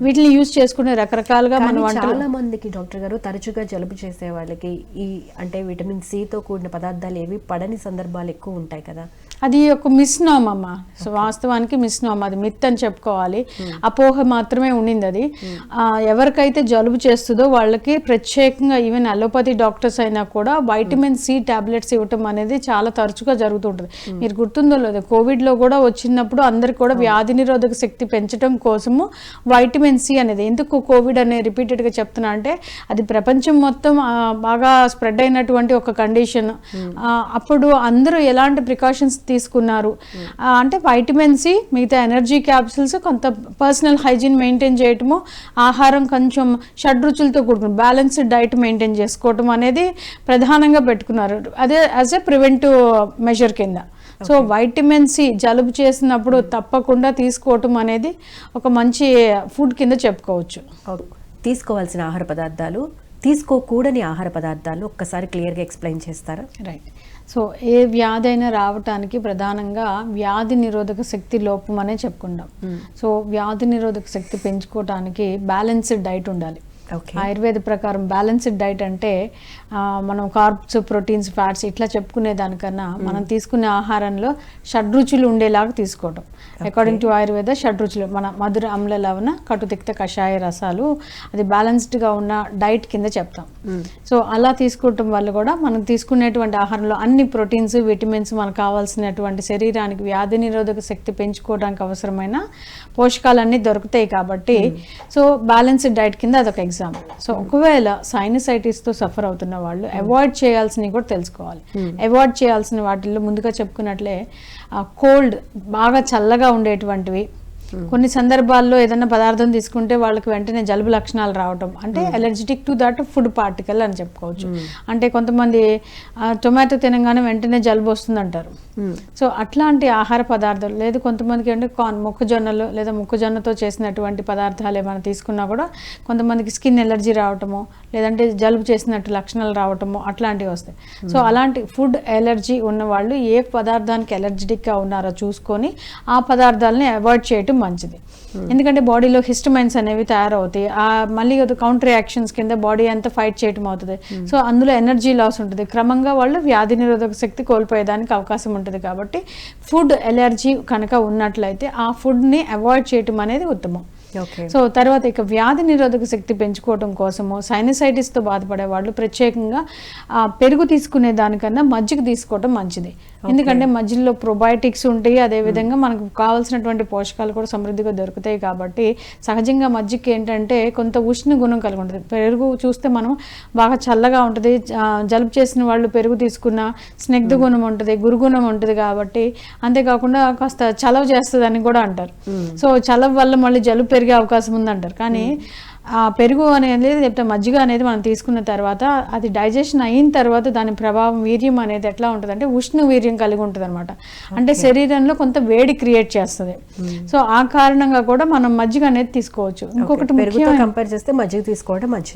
వీటిని యూజ్ చేసుకునే రకరకాలుగా మన చాలా మందికి డాక్టర్ గారు తరచుగా జలుబు చేసే వాళ్ళకి ఈ అంటే విటమిన్ సితో కూడిన పదార్థాలు ఏవి పడని సందర్భాలు ఎక్కువ ఉంటాయి కదా. అది ఒక మిస్నామ్ అమ్మ సో వాస్తవానికి మిస్నామ్ అది మిత్ అని చెప్పుకోవాలి. అపోహ మాత్రమే ఉండింది అది. ఆ, ఎవరికైతే జలుబు చేస్తుందో వాళ్ళకి ప్రత్యేకంగా ఈవెన్ అలోపతి డాక్టర్స్ అయినా కూడా వైటమిన్ సి టాబ్లెట్స్ ఇవ్వటం అనేది చాలా తరచుగా జరుగుతుంటుంది. మీరు గుర్తుందో లేదో కోవిడ్లో కూడా వచ్చినప్పుడు అందరికి కూడా వ్యాధి నిరోధక శక్తి పెంచడం కోసము వైటమిన్ సి అనేది ఎందుకు కోవిడ్ అనే రిపీటెడ్గా చెప్తున్నా అంటే అది ప్రపంచం మొత్తం బాగా స్ప్రెడ్ అయినటువంటి ఒక కండిషన్. అప్పుడు అందరూ ఎలాంటి ప్రికాషన్స్ తీసుకున్నారు. అంటే వైటమిన్ సి మిగతా ఎనర్జీ క్యాప్సిల్స్ కొంత పర్సనల్ హైజీన్ మెయింటైన్ చేయటము ఆహారం కొంచెం షడ్రుచులతో కూడుకుని బ్యాలెన్స్డ్ డైట్ మెయింటైన్ చేసుకోవటం అనేది ప్రధానంగా పెట్టుకున్నారు. అదే యాజ్ ఎ ప్రివెంటివ్ మెజర్ కింద. సో వైటమిన్ సి జలుబు చేసినప్పుడు తప్పకుండా తీసుకోవటం అనేది ఒక మంచి ఫుడ్ కింద చెప్పుకోవచ్చు. తీసుకోవాల్సిన ఆహార పదార్థాలు తీసుకోకూడని ఆహార పదార్థాలు ఒక్కసారి క్లియర్గా ఎక్స్ప్లెయిన్ చేస్తారా? రైట్ సో ఏ వ్యాధి అయినా రావటానికి ప్రధానంగా వ్యాధి నిరోధక శక్తి లోపం అనే చెప్పుకుంటాం. సో వ్యాధి నిరోధక శక్తి పెంచుకోవటానికి బ్యాలెన్స్డ్ డైట్ ఉండాలి. ఆయుర్వేద ప్రకారం బ్యాలెన్స్డ్ డైట్ అంటే మనం కార్బ్స్ ప్రోటీన్స్ ఫ్యాట్స్ ఇట్లా చెప్పుకునే దానికన్నా మనం తీసుకునే ఆహారంలో షడ్రుచులు ఉండేలాగా తీసుకోవటం. అకార్డింగ్ టు ఆయుర్వేద షడ్రుచులు మన మధుర అమ్ల లవణ కటు తిక్త కషాయ రసాలు అది బ్యాలెన్స్డ్గా ఉన్న డైట్ కింద చెప్తాం. సో అలా తీసుకోవటం వల్ల కూడా మనం తీసుకునేటువంటి ఆహారంలో అన్ని ప్రోటీన్స్ విటమిన్స్ మనకు కావాల్సినటువంటి శరీరానికి వ్యాధి నిరోధక శక్తి పెంచుకోవడానికి అవసరమైన పోషకాలన్నీ దొరుకుతాయి కాబట్టి సో బ్యాలెన్స్డ్ డైట్ కింద అదొక ఎగ్జాంపుల్ సో ఒకవేళ సైనసైటిస్తో సఫర్ అవుతున్న వాళ్ళు అవాయిడ్ చేయాల్సినవి కూడా తెలుసుకోవాలి. అవాయిడ్ చేయాల్సిన వాటిల్లో ముందుగా చెప్పుకున్నట్లే కోల్డ్ బాగా చల్లగా ఉండేటువంటివి కొన్ని సందర్భాల్లో ఏదైనా పదార్థం తీసుకుంటే వాళ్ళకి వెంటనే జలుబు లక్షణాలు రావటం. అంటే allergic to that food particle అని చెప్పుకోవచ్చు. అంటే కొంతమంది టొమాటో తినగానే వెంటనే జలుబు వస్తుంది అంటారు సో అట్లాంటి ఆహార పదార్థాలు లేదు కొంతమందికి అంటే కార్న్ మొక్కజొన్నలు లేదా మొక్కజొన్నతో చేసినటువంటి పదార్థాలు ఏమైనా తీసుకున్నా కూడా కొంతమందికి స్కిన్ ఎలర్జీ రావటము లేదంటే జలుబు చేసినట్టు లక్షణాలు రావటము అట్లాంటివి వస్తాయి. సో అలాంటి ఫుడ్ ఎలర్జీ ఉన్న వాళ్ళు ఏ పదార్థానికి ఎలర్జెటిక్గా ఉన్నారో చూసుకొని ఆ పదార్థాలని అవాయిడ్ చేయటం మంచిది. ఎందుకంటే బాడీలో హిస్టమైన్స్ అనేవి తయారవుతాయి. ఆ మళ్ళీ కౌంటర్ రియాక్షన్స్ కింద బాడీ అంతా ఫైట్ చేయటం అవుతుంది. సో అందులో ఎనర్జీ లాస్ ఉంటుంది. క్రమంగా వాళ్ళు వ్యాధి నిరోధక శక్తి కోల్పోయేదానికి అవకాశం ఉంటుంది కాబట్టి ఫుడ్ ఎలర్జీ కనుక ఉన్నట్లయితే ఆ ఫుడ్ని అవాయిడ్ చేయటం అనేది ఉత్తమం. సో తర్వాత ఇక వ్యాధి నిరోధక శక్తి పెంచుకోవడం కోసము సైనసైటిస్తో బాధపడే వాళ్ళు ప్రత్యేకంగా ఆ, పెరుగు తీసుకునే దానికన్నా మజ్జిగ తీసుకోవడం మంచిది. ఎందుకంటే మధ్యలో ప్రొబయోటిక్స్ ఉంటాయి అదేవిధంగా మనకు కావాల్సినటువంటి పోషకాలు కూడా సమృద్ధిగా దొరుకుతాయి కాబట్టి సహజంగా మజ్జిగ ఏంటంటే కొంత ఉష్ణ గుణం కలిగి ఉంటుంది. పెరుగు చూస్తే మనం బాగా చల్లగా ఉంటుంది. జలుబు చేసిన వాళ్ళు పెరుగు తీసుకున్న స్నిగ్ధ గుణం ఉంటుంది గురుగుణం ఉంటుంది కాబట్టి అంతేకాకుండా కాస్త చలవ చేస్తుంది అని కూడా అంటారు. సో చలవ వల్ల మళ్ళీ జలుబు పెరిగే అవకాశం ఉందంటారు. కానీ ఆ పెరుగు అనేది లేకపోతే మజ్జిగ అనేది మనం తీసుకున్న తర్వాత అది డైజెషన్ అయిన తర్వాత దాని ప్రభావం వీర్యం అనేది ఎట్లా ఉంటుంది అంటే ఉష్ణ వీర్యం కలిగి ఉంటుంది అనమాట అంటే శరీరంలో కొంత వేడి క్రియేట్ చేస్తుంది. సో ఆ కారణంగా కూడా మనం మజ్జిగ అనేది తీసుకోవచ్చు. ఇంకొకటి కంపేర్ చేస్తే మజ్జిగ తీసుకోవడం మంచిది.